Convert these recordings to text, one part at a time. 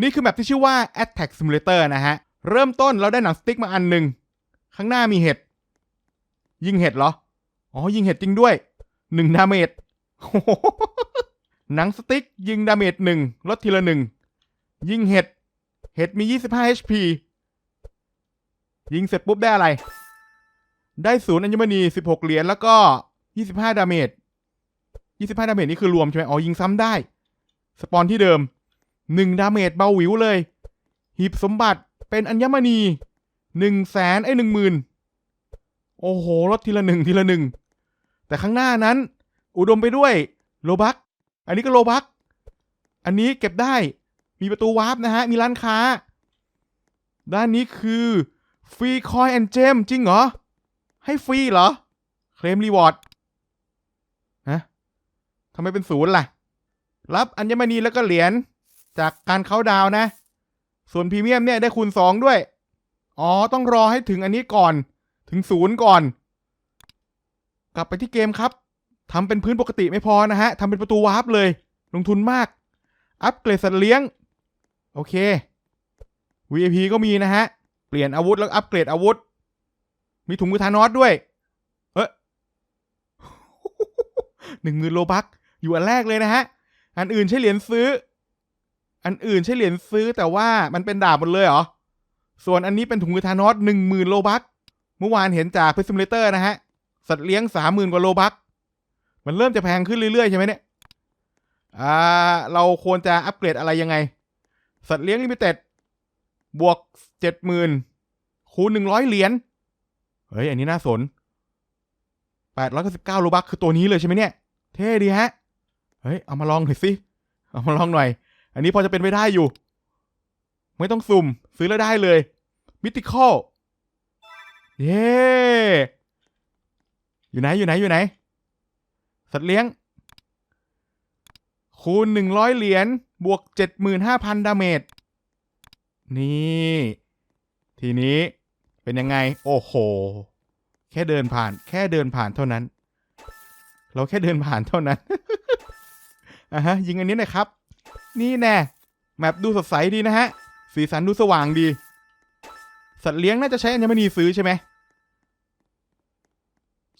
นี่คือแมปที่ชื่อว่า Attack Simulator นะฮะ เริ่มต้นเราได้หนังสติ๊กมาอันหนึ่ง ข้างหน้ามีเห็ด ยิงเห็ดเหรอ อ๋อ ยิงเห็ดจริงด้วย หนึ่งดาเมจหหนังสติ๊กยิงดาเมจหนึ่งลดทีละหนึ่ง ยิงเห็ด เห็ดมี 25 HP ยิงเสร็จปุ๊บได้อะไร ได้ศูนย์อัญมณี 16 เหรียญแล้วก็ 25 ดาเมจ 25 ดาเมจนี่คือรวมใช่ไหมอ๋อ ยิงซ้ำได้ สปอนที่เดิม 1ดาเมจเบาหวิวเลย หีบสมบัติเป็นอัญมณี1แสนไอ้หนึ่งหมื่นโอ้โหลดทีละหนึ่งทีละหนึ่งแต่ข้างหน้านั้น อุดมไปด้วยโลบัก อันนี้ก็โลบัก อันนี้เก็บได้มีประตูวาร์ปนะฮะ มีร้านค้า ด้านนี้คือฟรีคอยแอนเจมจริงเหรอ ให้ฟรีเหรอ เคลมรีวอร์ดฮะทำไมเป็นศูนย์ล่ะ รับอัญมณีแล้วก็เหรียญ จากการเข้าดาวนะ ส่วนพรีเมียมเนี่ยได้คูณสองด้วย อ๋อ ต้องรอให้ถึงอันนี้ก่อน ถึงศูนย์ก่อน กลับไปที่เกมครับทำเป็นพื้นปกติไม่พอนะฮะทำเป็นประตูวาร์ปเลย ลงทุนมาก อัปเกรดสัตว์เลี้ยง โอเค VIP ก็มีนะฮะ เปลี่ยนอาวุธแล้วอัปเกรดอาวุธ มีถุงมือทานอสด้วย เอ้ยหนึ่งหมื่นโลบักอยู่อันแรกเลยนะฮะ อันอื่นใช้เหรียญซื้อ อันอื่นใช้เหรียญซื้อแต่ว่ามันเป็นดาบหมดเลยเหรอ ส่วนอันนี้เป็นถุงมือทานอสหนึ่งหมื่นโลบักเมื่อวานเห็นจากเพซิมเลเตอร์นะฮะ สัตว์เลี้ยงสามหมื่นกว่าโลบักมันเริ่มจะแพงขึ้นเรื่อยๆใช่ไหมเนี่ย อ่า เราควรจะอัปเกรดอะไรยังไง สัตว์เลี้ยงลิมิเต็ดบวกเจ็ดหมื่นคูณหนึ่งร้อยเหรียญ เฮ้ย อันนี้น่าสนแปดร้อยเก้าสิบเก้าโลบักคือตัวนี้เลยใช่ไหมเนี่ย เท่ดีฮะ เฮ้ย เอามาลองหน่อยสิ เอามาลองหน่อย อันนี้พอจะเป็นไปได้อยู่ ไม่ต้องสุ่ม ซื้อแล้วได้เลยมิติคอลเย้อยู่ไหนอยู่ไหนอยู่ไหน สัตว์เลี้ยง คูณหนึ่งร้อยเหรียญบวกเจ็ดหมื่นห้าพันดาเมจนี่ ทีนี้เป็นยังไง โอ้โห แค่เดินผ่าน แค่เดินผ่านเท่านั้น เราแค่เดินผ่านเท่านั้นอะฮะ ยิงอันนี้หนะครับ นี่แน่แมปดูสดใสดีนะฮะ สีสันดูสว่างดี สัตว์เลี้ยงน่าจะใช้อัญมณีซื้อใช่ไหม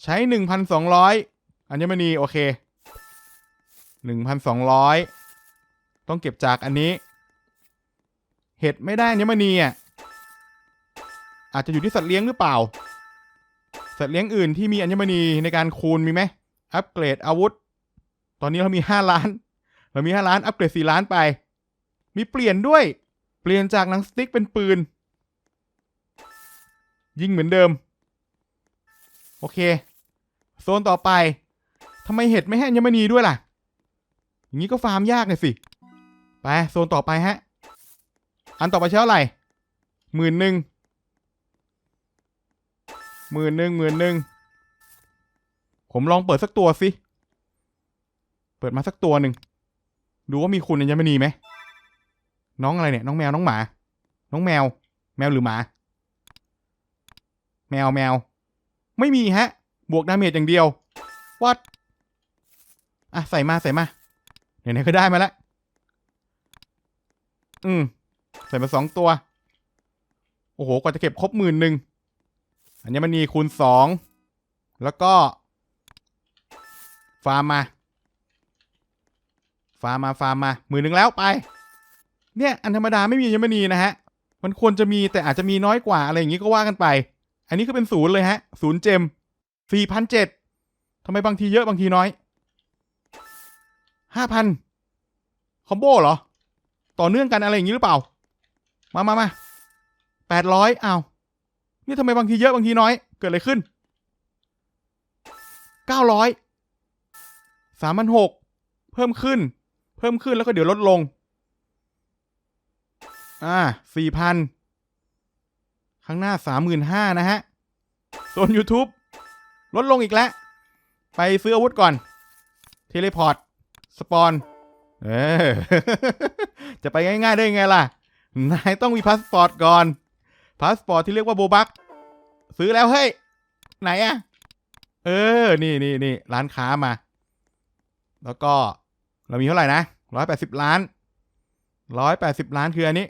ใช้หนึ่งพันสองร้อยอัญมณีโอเคหนึ่งพันสองร้อยต้องเก็บจากอันนี้ เห็ดไม่ได้อัญมณีอะ อาจจะอยู่ที่สัตว์เลี้ยงหรือเปล่า สัตว์เลี้ยงอื่นที่มีอัญมณีในการคูณมีไหมอัปเกรดอาวุธ ตอนนี้เรามีห้าล้าน เรามีห้าล้าน อัปเกรดสี่ล้านไป มีเปลี่ยนด้วย เปลี่ยนจากหนังสติ๊กเป็นปืน ยิงเหมือนเดิม โอเค โซนต่อไป ทำไมเห็ดไม่ให้อัญมณีด้วยล่ะ อย่างนี้ก็ฟาร์มยากเลยสิ ไป โซนต่อไปฮะ อันต่อไปใช้เท่าไหร่หมื่นหนึ่งหมื่นหนึ่งหมื่นหนึ่งผมลองเปิดสักตัวสิ เปิดมาสักตัวหนึ่ง ดูว่ามีคุณอัญมณีไหมน้องอะไรเนี่ย น้องแมวน้องหมา น้องแมว แมวหรือหมา แมวแมว ไม่มีฮะ บวกดาเมจอย่างเดียววัดอะ ใส่มาใส่มาไหนๆก็ได้มาแล้วอืม ใส่มาสองตัว โอ้โห กว่าจะเก็บครบหมื่นหนึ่งอัญมณีคูณสอง แล้วก็ ฟาร์มมา ฟาร์มมาฟาร์มมาหมื่นหนึ่งแล้วไป เนี่ยอันธรรมดาไม่มีอัญมณีนะฮะ มันควรจะมีแต่อาจจะมีน้อยกว่าอะไรอย่างงี้ก็ว่ากันไป อันนี้ก็เป็นศูนย์เลยฮะศูนย์เจมสี่พันเจ็ดทำไมบางทีเยอะบางทีน้อยห้าพันคอมโบเหรอ ต่อเนื่องกันอะไรอย่างนี้หรือเปล่า มามามาแปดร้อยอ้าวนี่ทำไมบางทีเยอะบางทีน้อย เกิดอะไรขึ้นเก้าร้อยสามพันหกเพิ่มขึ้น พิ่มขึ้นแล้วก็เดี๋ยวลดลง อ่าสี่พันข้างหน้าสามหมื่นห้านะฮะโซน YouTube ลดลงอีกแล้ว ไปซื้ออาวุธก่อน เทเลพอร์ต สปอน เออ จะไปง่าย ๆ ได้ยังไงล่ะ นายต้องมีพาสปอร์ตก่อน พาสปอร์ตที่เรียกว่าโบบัก ซื้อแล้วเฮ้ย ไหนอะเออ นี่นี่นี่ร้านค้ามา แล้วก็เรามีเท่าไหร่นะ ร้อยแปดสิบล้านร้อยแปดสิบล้านคืออันนี้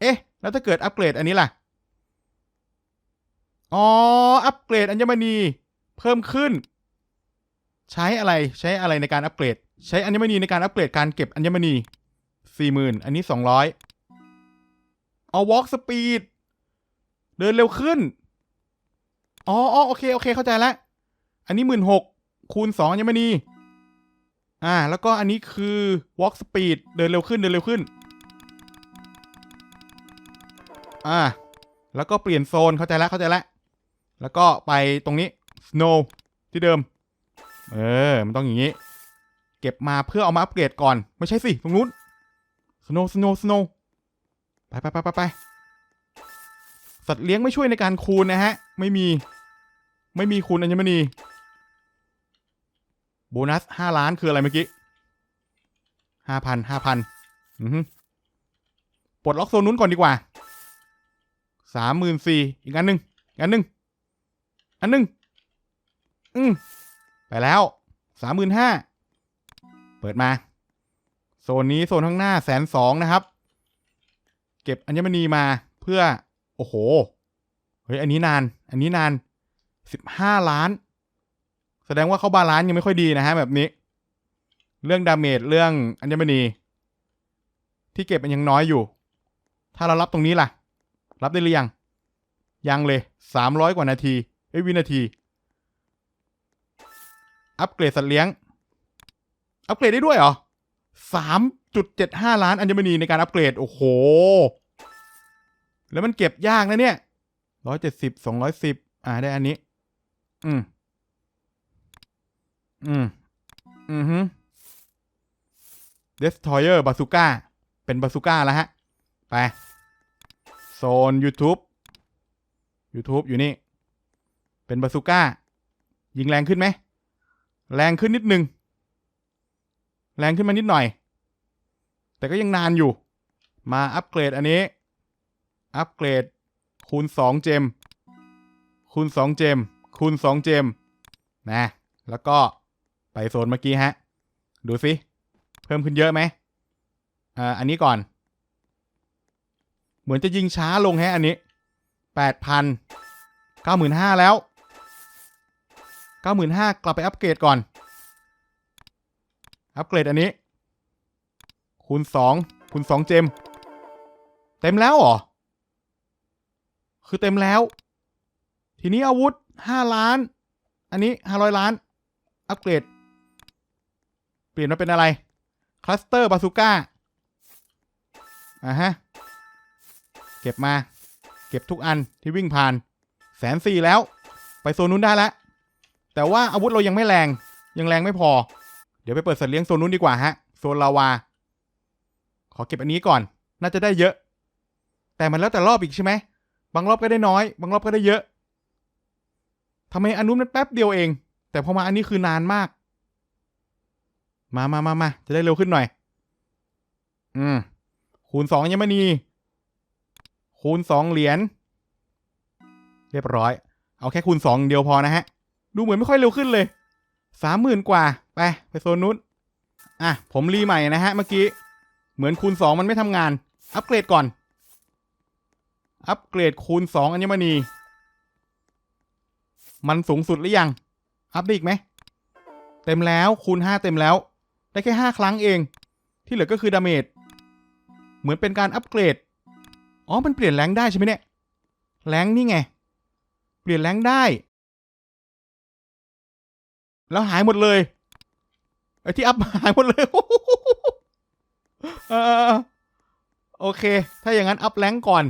เอ๊ะ แล้วถ้าเกิดอัปเกรดอันนี้ล่ะ อ๋อ อัปเกรดอัญมณีเพิ่มขึ้น ใช้อะไรใช้อะไรในการอัปเกรด ใช้อัญมณีในการอัปเกรดการเก็บอัญมณีสี่หมื่นอันนี้สองร้อยเอา walk speed เดินเร็วขึ้นอ๋ออ๋อโอเค โอเค เข้าใจแล้ว อันนี้หมื่นหกคูณสองอัญมณี อ่า แล้วก็อันนี้คือ walk speed เดินเร็วขึ้นเดินเร็วขึ้น อ่า แล้วก็เปลี่ยนโซนเข้าใจแล้วเข้าใจแล้วแล้วก็ไปตรงนี้ snow ที่เดิม เออ มันต้องอย่างนี้ เก็บมาเพื่อเอามาอัปเกรดก่อน ไม่ใช่สิ ตรงนู้น snow snow snow ไปไปไปไปไปสัตว์เลี้ยงไม่ช่วยในการคูณนะฮะ ไม่มี ไม่มีคูณอัญมณี โบนัสห้าล้านคืออะไรเมื่อกี้ห้าพันห้าพันอือฮึปลดล็อกโซนนู้นก่อนดีกว่าสามหมื่นสี่อีกอันหนึ่งอีกอันหนึ่งอันหนึ่งอืมไปแล้วสามหมื่นห้าเปิดมา โซนนี้โซนข้างหน้าแสนสองนะครับ เก็บอัญมณีมาเพื่อ โอ้โห เฮ้ย อันนี้นาน อันนี้นานสิบห้าล้าน ดงว่าเขาบาลานซ์ยังไม่ค่อยดีนะฮะแบบนี้ เรื่องดาเมจเรื่องอัญมณี ที่เก็บมันยังน้อยอยู่ ถ้าเรารับตรงนี้ล่ะ รับได้หรือยัง ยังเลยสามร้อยกว่านาทีเอ้วินาที อัปเกรดสัตว์เลี้ยง อัปเกรดได้ด้วยเหรอสามจุดเจ็ดห้าล้านอัญมณีในการอัปเกรด โอ้โห แล้วมันเก็บยากนะเนี่ยร้อยเจ็ดสิบสองร้อยสิบอ่าได้อันนี้ อืม อืม อือฮึ Destroyer Bazooka เป็นบาซูก้าแล้วฮะ ไป โซน YouTube YouTube อยู่นี่ เป็นบาซูก้า ยิงแรงขึ้นไหม แรงขึ้นนิดนึง แรงขึ้นมานิดหน่อย แต่ก็ยังนานอยู่ มาอัปเกรดอันนี้ อัปเกรด คูณ 2 เจม คูณ 2 เจม คูณ 2 เจม นะ แล้วก็ ไปโซนเมื่อกี้ฮะ ดูสิ เพิ่มขึ้นเยอะไหมอ่าอันนี้ก่อน เหมือนจะยิงช้าลงแฮะอันนี้แปดพันเก้าหมื่นห้าแล้วเก้าหมื่นห้ากลับไปอัปเกรดก่อน อัปเกรดอันนี้ คูณสองคูณสองเจม เต็มแล้วเหรอ คือเต็มแล้ว ทีนี้อาวุธห้าล้าน อันนี้ห้าร้อยล้าน อัปเกรด เปลี่ยนมาเป็นอะไรคลัสเตอร์บาซูก้าอ่าฮะ เก็บมา เก็บทุกอันที่วิ่งผ่านแสนสี่แล้ว ไปโซนนู้นได้แล้วแต่ว่าอาวุธเรายังไม่แรง ยังแรงไม่พอ เดี๋ยวไปเปิดสัตว์เลี้ยงโซนนู้นดีกว่าฮะ โซนลาวา ขอเก็บอันนี้ก่อน น่าจะได้เยอะ แต่มันแล้วแต่รอบอีกใช่ไหม บางรอบก็ได้น้อย บางรอบก็ได้เยอะทำไมอันนู้นมันแป๊บเดียวเอง แต่พอมาอันนี้คือนานมาก มามามามาจะได้เร็วขึ้นหน่อย อืม คูณสองยังไม่นีคูณสองเหรียญ เรียบร้อย เอาแค่คูณสองเดียวพอนะฮะ ดูเหมือนไม่ค่อยเร็วขึ้นเลยสามหมื่นกว่า ไป ไปโซนนู้นอะ ผมรีใหม่นะฮะ เมื่อกี้ เหมือนคูณสองมันไม่ทำงาน อัปเกรดก่อน อัปเกรดคูณสองอัญมณี มันสูงสุดหรือยัง อัพได้อีกไหม เต็มแล้วคูณห้าเต็มแล้ว ได้แค่ห้าครั้งเอง ที่เหลือก็คือดาเมจ เหมือนเป็นการอัปเกรด อ๋อ มันเปลี่ยนแรงได้ใช่ไหมเนี่ย แรงนี่ไง เปลี่ยนแรงได้ แล้วหายหมดเลย ไอ้ที่อัพหายหมดเลยเออโอเค ถ้าอย่างนั้นอัพแรงก่อน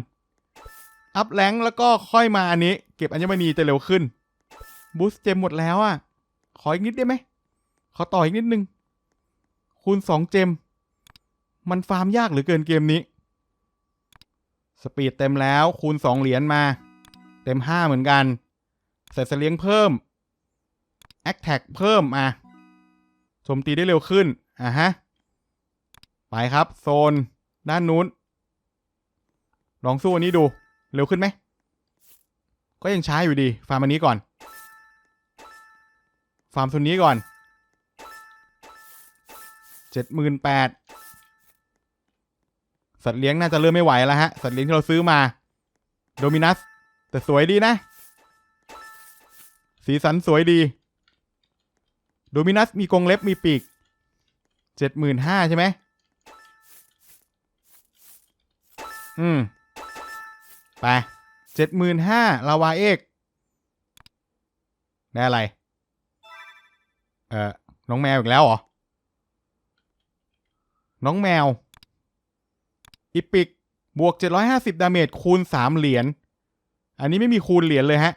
อัพแรงแล้วก็ค่อยมาอันนี้ เก็บอัญมณีจะเร็วขึ้น บูสต์เจมหมดแล้วอะ ขออีกนิดได้ไหม ขอต่ออีกนิดนึง คูณสองเจม มันฟาร์มยากเหรือเกินเกมนี้ สปีดเต็มแล้วคูณสองเหรียญมา เต็มห้าเหมือนกัน ใส่เสลียงเพิ่มแอคแท็กเพิ่มอะโจมตีได้เร็วขึ้น อะฮะ ไปครับ โซน ด้านนู้น ลองสู้อันนี้ดู เร็วขึ้นไหม ก็ยังช้าอยู่ดี ฟาร์มอันนี้ก่อน ฟาร์มโซนนี้ก่อน เจ็ดหมื่นแปดสัตว์เลี้ยงน่าจะเริ่มไม่ไหวแล้วฮะ สัตว์เลี้ยงที่เราซื้อมา โดมินัส แต่สวยดีนะ สีสันสวยดี โดมินัสมีกรงเล็บมีปีกเจ็ดหมื่นห้าใช่ไหม อืม ไปเจ็ดหมื่นห้าลาวาเอกได้อะไร เออน้องแมวอีกแล้วเหรอ น้องแมว อีปิก บวก 750 ดาเมจคูณ 3 เหรียญ อันนี้ไม่มีคูณเหรียญเลยฮะ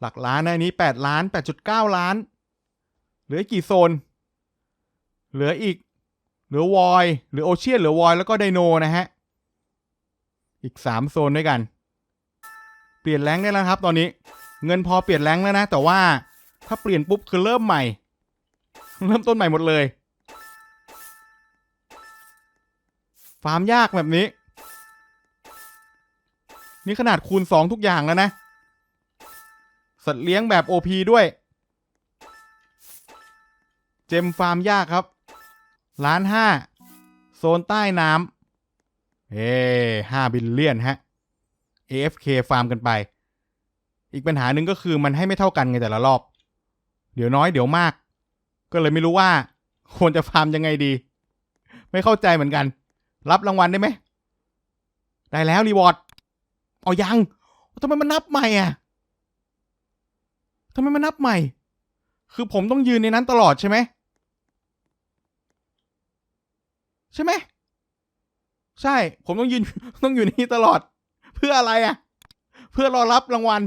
หลักล้านนะอันนี้ 8 ล้าน 8.9 ล้าน เหลือกี่โซน เหลืออีก เหลือวอย เหลือโอเชียน เหลือวอย แล้วก็ไดโนนะฮะ อีก 3 โซนด้วยกัน เปลี่ยนแรงได้แล้วครับ ตอนนี้ เงินพอเปลี่ยนแรงแล้วนะ แต่ว่าถ้าเปลี่ยนปุ๊บคือเริ่มใหม่ เริ่มต้นใหม่หมดเลย ฟาร์มยากแบบนี้ นี่ขนาดคูณสองทุกอย่างแล้วนะ สัตว์เลี้ยงแบบ OP ด้วย เจมฟาร์มยากครับ ล้านห้า โซนใต้น้ำเฮ้ห้าบิลเลียนฮะ AFK ฟาร์มกันไป อีกปัญหาหนึ่งก็คือมันให้ไม่เท่ากันไงแต่ละรอบ เดี๋ยวน้อยเดี๋ยวมาก ก็เลยไม่รู้ว่าควรจะฟาร์มยังไงดี ไม่เข้าใจเหมือนกัน รับรางวัลได้ไหม ได้แล้วรีวอร์ด เอายังทำไมมันนับใหม่อะทำไมมันนับใหม่ คือผมต้องยืนในนั้นตลอดใช่ไหม ใช่ไหม ใช่ ผมต้องยืน ต้องอยู่นี่ตลอด เพื่ออะไรอะ เพื่อรอรับรางวัล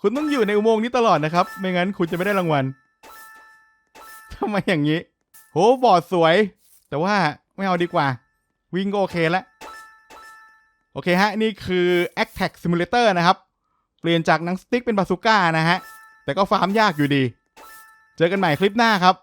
คุณต้องอยู่ในอุโมงค์นี้ตลอดนะครับ ไม่งั้นคุณจะไม่ได้รางวัลทำไมอย่างนี้ โห บอดสวย แต่ว่าไม่เอาดีกว่า วิ่งก็โอเคแล้ว โอเคฮะ นี่คือ a c t a c Simulator นะครับ เปลี่ยนจากหนังสติ๊กเป็นบาซูก้านะฮะ แต่ก็ฟาร์มยากอยู่ดี เจอกันใหม่คลิปหน้าครับ